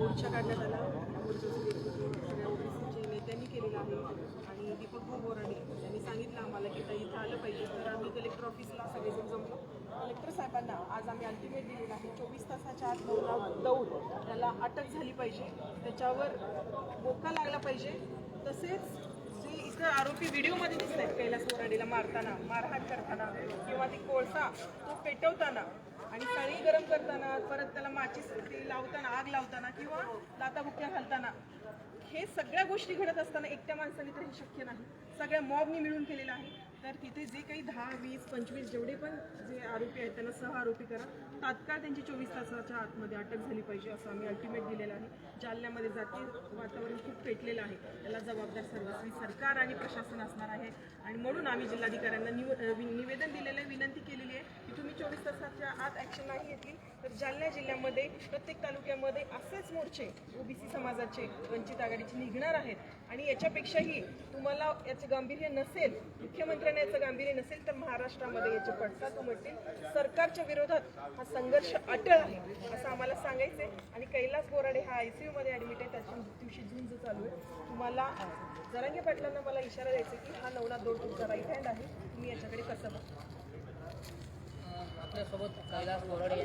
मोर्चा काढण्यात आला. मोर्चाचे नेत्यांनी केलेलं आहे. आणि दीपक बोराडे यांनी सांगितलं आम्हाला की तर इथं आलं पाहिजे. तर आम्ही कलेक्टर ऑफिसला सगळेजण जमलो. कलेक्टर साहेबांना आज आम्ही अल्टिमेट दिलेलं आहे. चोवीस तासाच्या आत नवरा दौड त्याला अटक झाली पाहिजे. त्याच्यावर बोका लागला पाहिजे. तसेच जे इथं आरोपी व्हिडिओमध्ये दिसत आहेत कैलास बोराडेला मारताना मारहाण करताना किंवा ती कोळसा तो पेटवताना आणि सळी गरम करताना परत त्याला माचीस लावताना आग लावताना किंवा लाताबुक्क्या घालताना हे सगळ्या गोष्टी घडत असताना एकट्या माणसाने तर हे शक्य नाही. सगळ्या मॉबनी मिळून केलेलं आहे. तर तिथे जे काही दहा वीस पंचवीस जेवढे पण जे आरोपी आहेत त्यांना सह आरोपी करा. तात्काळ त्यांची चोवीस तासाच्या आतमध्ये अटक झाली पाहिजे असं आम्ही अल्टिमेट दिलेलं आहे. जालन्यामध्ये जाती वातावरण खूप पेटलेलं आहे. त्याला जबाबदार सर्वस्वी सरकार आणि प्रशासन असणार आहे. आणि म्हणून आम्ही जिल्हाधिकाऱ्यांना निव निवेदन दिलेलं आहे विनंती केलेली आहे की तुम्ही चोवीस तासाच्या आत ॲक्शन नाही घेतली. तर जालना जिल्ह्यामध्ये प्रत्येक तालुक्यामध्ये असेच मोर्चे ओबीसी समाजाचे वंचित आघाडीचे निघणार आहेत. आणि याच्यापेक्षाही तुम्हाला याचं गांभीर्य नसेल मुख्यमंत्र्यांना याचं गांभीर्य नसेल तर महाराष्ट्रामध्ये याचे पडसाद उमटतील. सरकारच्या विरोधात हा संघर्ष अटळ आहे असं आम्हाला सांगायचं आहे आणि कैलास बोराडे हा आय सी यूमध्ये ॲडमिट आहे त्याच्या मृत्यूशी झुंज चालू आहे. तुम्हाला जरांगे पाटलांना मला इशारा द्यायचा की हा नवनाथ दोड तुमचा राईट हँड आहे. तुम्ही याच्याकडे कसं बघता? आपल्यासोबत कैलास बोराडे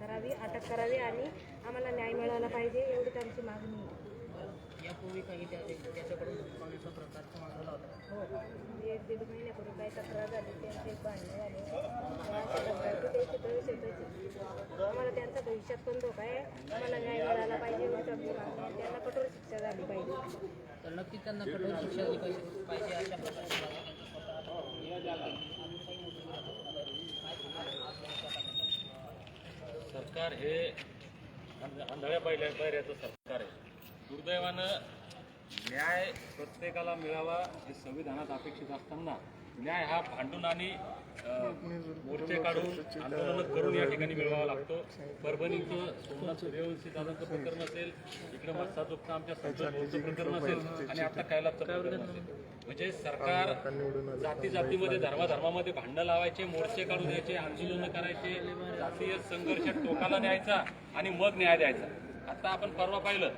करावी अटक करावी आणि आम्हाला न्याय मिळाला पाहिजे एवढी त्यांची मागणी यापूर्वी काही त्या त्याच्याकडून मागवला होता. हो. म्हणजे एक दीड महिन्यापूर्वी काही तक्रार झाली त्यांचे भांडणं झाले त्याचे द्यायचे पैसे द्यायचे आम्हाला त्यांचा भविष्यात पण धोका आहे आम्हाला न्याय मिळाला पाहिजे त्यांना कठोर शिक्षा झाली पाहिजे तर नक्कीच त्यांना कठोर शिक्षा दिली पाहिजे पाहिजे अशा प्रकारची? सरकार हे आंध- आंधळ्या पहिल्या पायऱ्याचं सरकार आहे दुर्दैवानं न्याय प्रत्येकाला मिळावा हे संविधानात अपेक्षित असताना न्याय हा भांडून आणि मोर्चे काढून आंदोलन करून या ठिकाणी मिळवावा लागतो. परभणीचं सोमनाथ सूर्यवंशी दादाचं प्रकरण असेल इकडे मत्साजोगचं आमच्या संतोष प्रकरण असेल आणि आता कैलासचं प्रकरण? असेल म्हणजे सरकार जाती जातीमध्ये धर्माधर्मामध्ये भांडणं लावायचे मोर्चे काढून द्यायचे आंदोलनं करायचे जातीय संघर्ष टोकाला न्यायचा आणि मग न्याय द्यायचा. आता आपण परवा पाहिलं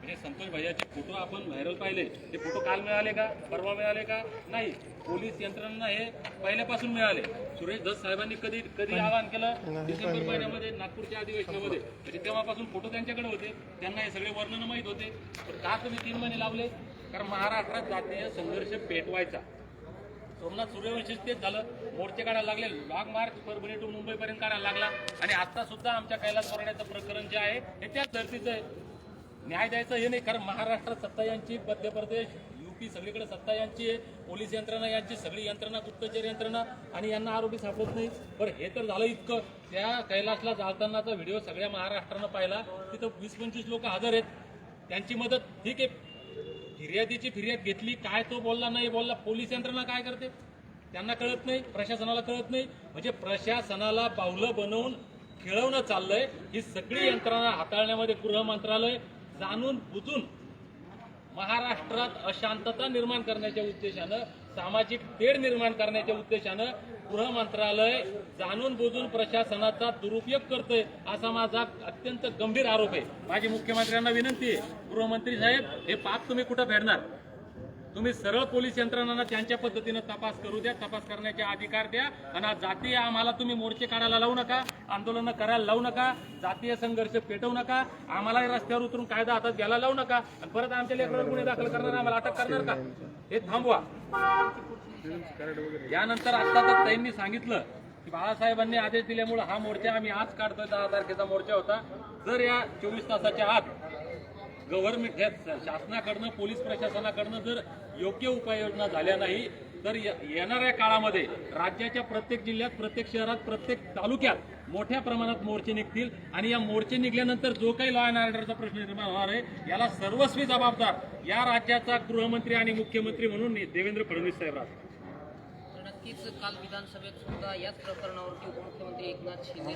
म्हणजे संतोष भैयाचे फोटो आपण व्हायरल पाहिले ते फोटो काल मिळाले का? परवा मिळाले का? नाही. पोलीस यंत्रणांना हे पहिल्यापासून मिळाले. सुरेश दस साहेबांनी कधी कधी आवाहन केलं? डिसेंबर महिन्यामध्ये नागपूरच्या अधिवेशनामध्ये. म्हणजे तेव्हापासून फोटो त्यांच्याकडे होते. त्यांना हे सगळे वर्णन माहीत होते. पण का तुम्ही तीन महिने लावले? कारण महाराष्ट्रात जातीय संघर्ष पेटवायचा. सोमनाथ सूर्यवंशीच तेच झालं. मोर्चे काढायला लागले. लॉंग मार्च परभणी टू मुंबईपर्यंत काढायला लागला. आणि आता सुद्धा आमच्या कैलास बोराड्याचं प्रकरण जे आहे हे त्याच धर्तीचं आहे. न्याय द्यायचं हे नाही कारण महाराष्ट्रात सत्ता यांची मध्य प्रदेश युपी सगळीकडे सत्ता यांची आहे. पोलीस यंत्रणा यांची सगळी यंत्रणा गुप्तचर यंत्रणा आणि यांना आरोपी सापडत नाही बरं हे तर झालं इतकं. त्या कैलासला जातानाचा व्हिडिओ सगळ्या महाराष्ट्रानं पाहिला. तिथं वीस पंचवीस लोक हजर आहेत. त्यांची मदत ठीक आहे. फिर्यादीची फिर्याद घेतली. काय तो बोलला नाही बोलला पोलीस यंत्रणा काय करते? त्यांना कळत नाही प्रशासनाला कळत नाही. म्हणजे प्रशासनाला बावलं बनवून खेळवणं चाललंय. ही सगळी यंत्रणा हाताळण्यामध्ये गृह मंत्रालय जाणून बुजून महाराष्ट्रात अशांतता निर्माण करण्याच्या उद्देशानं सामाजिक तेढ निर्माण करण्याच्या उद्देशानं गृह मंत्रालय जाणून बुजून प्रशासनाचा दुरुपयोग करतोय असा माझा अत्यंत गंभीर आरोप आहे. माझी मुख्यमंत्र्यांना विनंती आहे गृहमंत्री साहेब हे पाप तुम्ही कुठं फेडणार? तुम्ही सरळ पोलीस यंत्रणांना त्यांच्या पद्धतीनं तपास करू द्या तपास करण्याचे अधिकार द्या आणि जातीय आम्हाला तुम्ही मोर्चे काढायला लावू नका आंदोलनं करायला लावू नका जातीय संघर्ष पेटवू नका आम्हालाही रस्त्यावर उतरून कायदा हातात घ्यायला लावू नका आणि परत आमच्या लेकरावर गुन्हे दाखल करणार आम्हाला अटक करणार का? हे थांबवा. यानंतर आता तर त्यांनी सांगितलं की बाळासाहेबांनी आदेश दिल्यामुळे हा मोर्चा आम्ही आज काढतोय दहा तारखेचा मोर्चा होता. जर या चोवीस तासाच्या आत गव्हर्नमेंट ह्या शासनाकडनं पोलीस प्रशासनाकडनं जर योग्य उपाययोजना झाल्या नाही तर येणाऱ्या काळामध्ये राज्याच्या प्रत्येक जिल्ह्यात प्रत्येक शहरात प्रत्येक तालुक्यात मोठ्या प्रमाणात मोर्चे निघतील. आणि या मोर्चे निघल्यानंतर जो काही लॉ अँड ऑर्डरचा प्रश्न निर्माण होणार आहे याला सर्वस्वी जबाबदार या राज्याचा गृहमंत्री आणि मुख्यमंत्री म्हणून देवेंद्र फडणवीस साहेब राहतात नक्कीच काल विधानसभेत सुद्धा याच प्रकरणावरती उपमुख्यमंत्री एकनाथ शिंदे